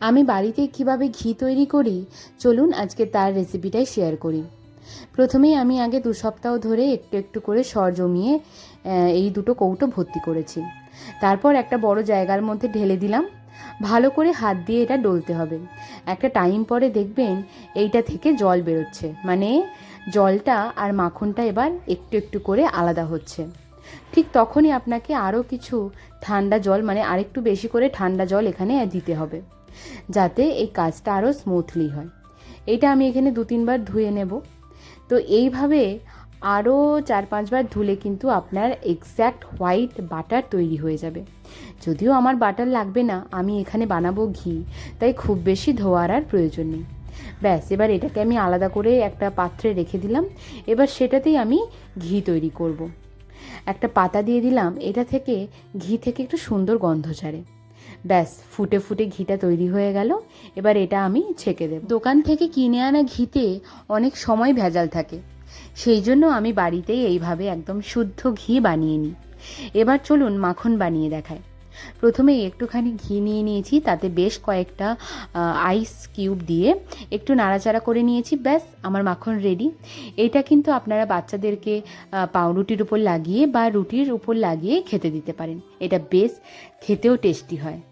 আমি বাড়িতে কীভাবে ঘি তৈরি করি? চলুন আজকে তার রেসিপিটাই শেয়ার করি। প্রথমেই আমি আগে দু সপ্তাহ ধরে একটু একটু করে সর জমিয়ে এই দুটো কৌটো ভর্তি করেছি। তারপর একটা বড় জায়গার মধ্যে ঢেলে দিলাম। ভালো করে হাত দিয়ে এটা ডলতে হবে। একটা টাইম পরে দেখবেন এইটা থেকে জল বেরোচ্ছে। মানে জলটা আর মাখনটা এবার একটু একটু করে আলাদা হচ্ছে। ঠিক তখনই আপনাকে আরও কিছু ঠান্ডা জল মানে আরেকটু বেশি করে ঠান্ডা জল এখানে দিতে হবে। যাতে এই কাজটা আরও স্মুথলি হয়। এটা আমি এখানে দু তিনবার ধুয়ে নেব। তো এইভাবে আরও চার পাঁচবার ধুলে কিন্তু আপনার এক্স্যাক্ট হোয়াইট বাটার তৈরি হয়ে যাবে। যদিও আমার বাটার লাগবে না, আমি এখানে বানাবো ঘি, তাই খুব বেশি ধোয়ার আর প্রয়োজন নেই। ব্যাস, এবার এটাকে আমি আলাদা করে একটা পাত্রে রেখে দিলাম। এবার সেটাতেই আমি ঘি তৈরি করব। একটা পাতা দিয়ে দিলাম, এটা থেকে ঘি থেকে একটু সুন্দর গন্ধ ছাড়ে ব্যাস, ফুটে ফুটে ঘিটা তৈরি হয়ে গেল। এবার এটা আমি ছেঁকে দেব। দোকান থেকে কিনে আনা ঘিতে অনেক সময় ভেজাল থাকে। সেই জন্য আমি বাড়িতেই এইভাবে একদম শুদ্ধ ঘি বানিয়ে নিই। এবার চলুন মাখন বানিয়ে দেখায় প্রথমে একটুখানি ঘি নিয়ে নিয়েছি, তাতে বেশ কয়েকটা আইস কিউব দিয়ে একটু নাড়াচাড়া করে নিয়েছি, ব্যাস, আমার মাখন রেডি এটা কিন্তু আপনারা বাচ্চাদেরকে পাউরুটির উপর লাগিয়ে বা রুটির উপর লাগিয়ে খেতে দিতে পারেন। এটা বেশ খেতেও টেস্টি হয়।